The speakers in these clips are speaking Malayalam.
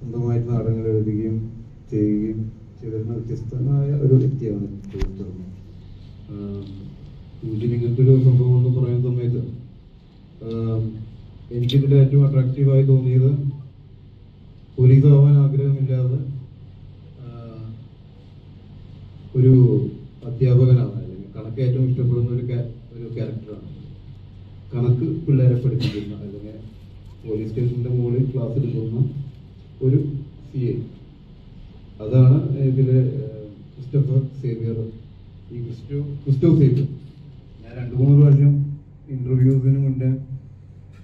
സ്വന്തമായിട്ട് നാടകങ്ങൾ എഴുതുകയും ചെയ്യുകയും ചെയ്തിരുന്ന വ്യത്യസ്തമായ ഒരു വ്യക്തിയാണ് ചോദിച്ചിരുന്നത് യൂജിന് ഇങ്ങനത്തെ ഒരു സംഭവം എന്ന് പറയുന്ന സമയത്ത് എനിക്കിതിൽ ഏറ്റവും അട്രാക്റ്റീവായി തോന്നിയത് പോലീസ് ആവാൻ ആഗ്രഹമില്ലാതെ ഒരു അധ്യാപകനാണ്. അല്ലെങ്കിൽ കണക്ക് ഏറ്റവും ഇഷ്ടപ്പെടുന്ന ഒരു ഒരു ക്യാരക്ടറാണ് കണക്ക് പിള്ളേരെ പഠിപ്പിക്കുന്ന അല്ലെങ്കിൽ പോലീസ് സ്റ്റേഷന്റെ മുകളിൽ ക്ലാസ് എടുക്കുന്ന ഒരു സി എ അതാണ് ഇതിലെ ക്രിസ്റ്റഫർ സേവിയർ. ഈ ക്രിസ്റ്റോ ക്രിസ്റ്റോ സേവിയർ. ഞാൻ രണ്ടു മൂന്ന് പ്രാവശ്യം ഇന്റർവ്യൂസിന് മുന്നേ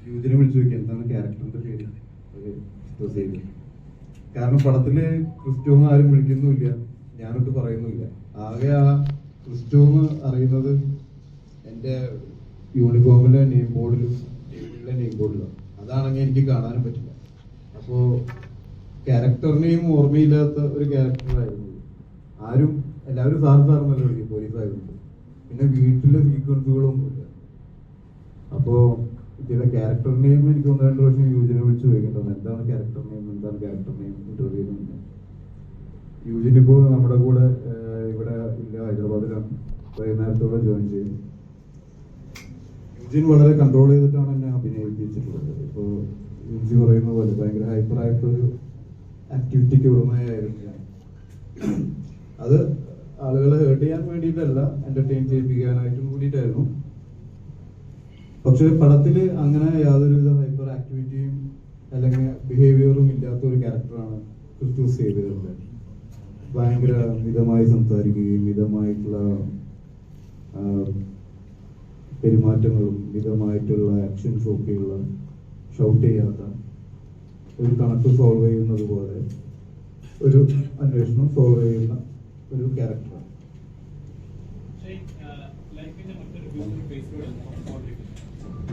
യൂജിനെ വിളിച്ചു നോക്കി എന്താണ് ക്യാരക്ടറിന്റെ പേര്? Christo Xavier. കാരണം പടത്തിൽ ക്രിസ്റ്റോ എന്ന് ആരും വിളിക്കുന്നുമില്ല. ഞാനൊട്ട് പറയുന്നുമില്ല. ആകെ ആ ക്രിസ്റ്റോ എന്ന് അറിയുന്നത് എന്റെ യൂണിഫോമിലെ നെയിം ബോർഡിലും ടേബിളിലെ നെയിം ബോർഡിലും അതാണെങ്കിൽ എനിക്ക് കാണാനും പറ്റില്ല. അപ്പോ ക്യാരക്ടറിനെയും ഓർമ്മയില്ലാത്ത ഒരു ക്യാരക്ടറായിരുന്നു. ആരും എല്ലാവരും സാർ എന്നല്ല വിളിക്കും പോലീസ് ആയതുകൊണ്ട്. പിന്നെ വീട്ടിലെ ഫ്രീക്വൻസികളൊന്നും ഇല്ല അപ്പോൾ ഇതിലെ ക്യാരക്ടർ നെയിം എനിക്ക് ഒന്ന് രണ്ട് പ്രാവശ്യം യൂജിനെ വിളിച്ച് ചോദിക്കേണ്ടത് എന്താണ് ക്യാരക്ടർ നെയിം എന്താണ് ക്യാരക്ടർ നെയിം ഇന്റർവ്യൂ യൂജിൻ ഇപ്പോൾ നമ്മുടെ കൂടെ ഇവിടെ ഇല്ല ഹൈദരാബാദിലാണ്. വൈകുന്നേരത്തോടെ ജോയിൻ ചെയ്യും. യൂജിൻ വളരെ കൺട്രോൾ ചെയ്തിട്ടാണ് എന്നെ അഭിനയിപ്പിച്ചിട്ടുള്ളത്. ഇപ്പോൾ യൂജി പറയുന്ന പോലെ ഭയങ്കര ഹൈപ്പർ ആയിട്ടൊരു ഉടമയായിരുന്നു അത് ആളുകളെ ഹേർട്ട് ചെയ്യാൻ വേണ്ടിയിട്ടല്ല എന്റർടൈൻ ചെയ്യിപ്പിക്കാനായിട്ടും കൂടിയിട്ടായിരുന്നു. പക്ഷെ പടത്തിൽ അങ്ങനെ യാതൊരുവിധ ഹൈപ്പർ ആക്ടിവിറ്റിയും അല്ലെങ്കിൽ ബിഹേവിയറും ഇല്ലാത്ത ഒരു ക്യാരക്ടറാണ് ക്രിസ്റ്റൂസ് സേവിയറിന്റെ ഭയങ്കര മിതമായി സംസാരിക്കുകയും മിതമായിട്ടുള്ള പെരുമാറ്റങ്ങളും മിതമായിട്ടുള്ള ആക്ഷൻസ് ഒക്കെയുള്ള ഷൗട്ട് ചെയ്യാത്ത ഒരു കണക്ക് സോൾവ് ചെയ്യുന്നത് പോലെ ഒരു അന്വേഷണം സോൾവ് ചെയ്യുന്ന ഒരു ക്യാരക്ടറാണ്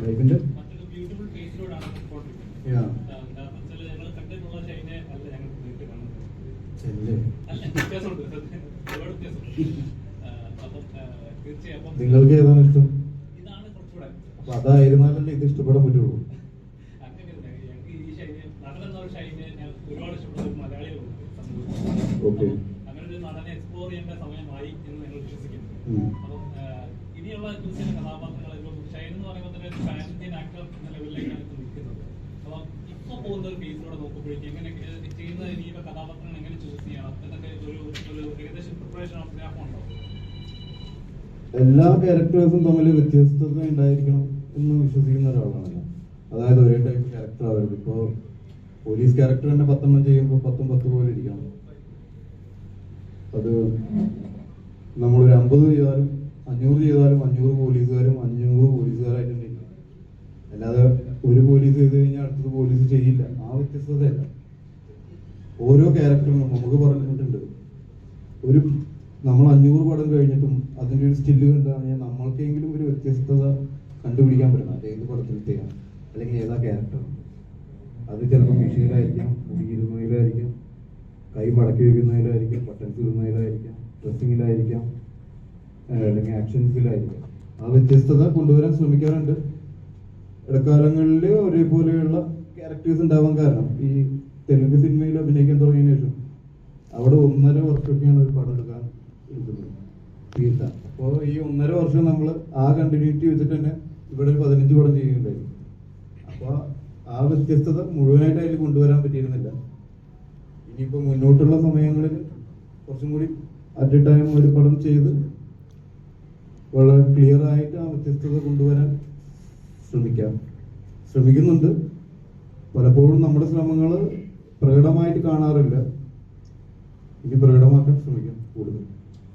ലൈഫിന്റെ നിങ്ങൾക്ക് ഏതാണ് ഇഷ്ടം? ഇതാണ് കുറച്ചുകൂടെ. അപ്പൊ അതായിരുന്നാലും ഇത് ഇഷ്ടപ്പെടാൻ പറ്റുള്ളൂ. ആ, ഇനിയുള്ള ക്രിസ്ത്യൻ കഥാപാത്രങ്ങൾ ഇപ്പം ഷൈൻ എന്ന് പറയുമ്പോൾ തന്നെ ഒരു പാൻ ഇന്ത്യൻ ആക്ടർ എന്ന ലെവലിലേക്കാണ് ഇപ്പം നിൽക്കുന്നത് അപ്പോൾ ഇപ്പൊ പോകുന്ന ഒരു ഫേസിലൂടെ നോക്കുമ്പോഴേക്കും എങ്ങനെ ഏ, ചെയ്യുന്ന ഇനിയിപ്പോ കഥാപാത്രങ്ങൾ എങ്ങനെ ചൂസ് ചെയ്യണം എന്നൊക്കെ ഒരു ഒരു ഏകദേശം പ്രിപ്പറേഷൻ ഓഫ് ഗ്രാഫ് ഉണ്ടോ? എല്ലാ ക്യാരക്ടേഴ്സും തമ്മിൽ വ്യത്യസ്തത ഉണ്ടായിരിക്കണം എന്ന് വിശ്വസിക്കുന്ന ഒരാളാണ് ഞാൻ അതായത് ഒരേ ടൈപ്പ് ക്യാരക്ടർ ആവരുത്. ഇപ്പോ പോലീസ് ക്യാരക്ടർ തന്നെ പത്തെണ്ണം ചെയ്യുമ്പോൾ പത്തും പത്ത് പോലെ ഇരിക്കണം. അത് നമ്മളൊരു അമ്പത് ചെയ്താലും അഞ്ഞൂറ് ചെയ്താലും അഞ്ഞൂറ് പോലീസുകാരും അഞ്ഞൂറ് പോലീസുകാരായിട്ട് ഇരിക്കണം അല്ലാതെ ഒരു പോലീസ് ചെയ്ത് കഴിഞ്ഞാൽ അടുത്തത് പോലീസ് ചെയ്യില്ല. ആ വ്യത്യസ്തതയല്ല. ഓരോ ക്യാരക്ടറിനും നമുക്ക് പറഞ്ഞിട്ടുണ്ട്. ഒരു നമ്മൾ അഞ്ഞൂറ് പടം കഴിഞ്ഞിട്ടും അതിന്റെ ഒരു സ്റ്റില്ല് കണ്ടാൽ നമ്മൾക്കെങ്കിലും ഒരു വ്യത്യസ്തത കണ്ടുപിടിക്കാൻ പറ്റണം അത് ഏത് പടത്തിലത്തെയാണ് അല്ലെങ്കിൽ ഏതാ ക്യാരക്ടർ? അത് ചിലപ്പോൾ മിഷീലായിരിക്കാം മുടിയിരുന്നതിലായിരിക്കാം കൈ മടക്കി വെക്കുന്നതിലായിരിക്കാം ബട്ടൺസ് ഡ്രസ്സിങ്ങിലായിരിക്കാം അല്ലെങ്കിൽ ആക്ഷൻസിലായിരിക്കാം. ആ വ്യത്യസ്തത കൊണ്ടുവരാൻ ശ്രമിക്കാറുണ്ട്. ഇടക്കാലങ്ങളിൽ ഒരേപോലെയുള്ള ക്യാരക്ടേഴ്സ് ഉണ്ടാവാൻ കാരണം ഈ തെലുങ്ക് സിനിമയിൽ അഭിനയിക്കാൻ തുടങ്ങിയ ശേഷം അവിടെ ഒന്നര വർഷമൊക്കെയാണ് ഒരു പടം എടുക്കാൻ എടുക്കുന്നത് അപ്പോൾ ഈ ഒന്നര വർഷം നമ്മൾ ആ കണ്ടിന്യൂറ്റി വെച്ചിട്ട് തന്നെ ഇവിടെ ഒരു പതിനഞ്ച് പടം ചെയ്യുന്നുണ്ടായിരുന്നു അപ്പോൾ ആ വ്യത്യസ്തത മുഴുവനായിട്ട് അതിൽ കൊണ്ടുവരാൻ പറ്റിയിരുന്നില്ല. ഇനിയിപ്പോൾ മുന്നോട്ടുള്ള സമയങ്ങളിൽ കുറച്ചും കൂടി അറ്റ് എ ടൈം ഒരു പടം ചെയ്ത് വളരെ ക്ലിയർ ആയിട്ട് ആ വ്യത്യസ്തത കൊണ്ടുവരാൻ ശ്രമിക്കാം. ശ്രമിക്കുന്നുണ്ട്. പലപ്പോഴും നമ്മുടെ ശ്രമങ്ങൾ പ്രകടമായിട്ട് കാണാറില്ല. ഇനി പ്രകടമാക്കാൻ ശ്രമിക്കാം കൂടുതൽ.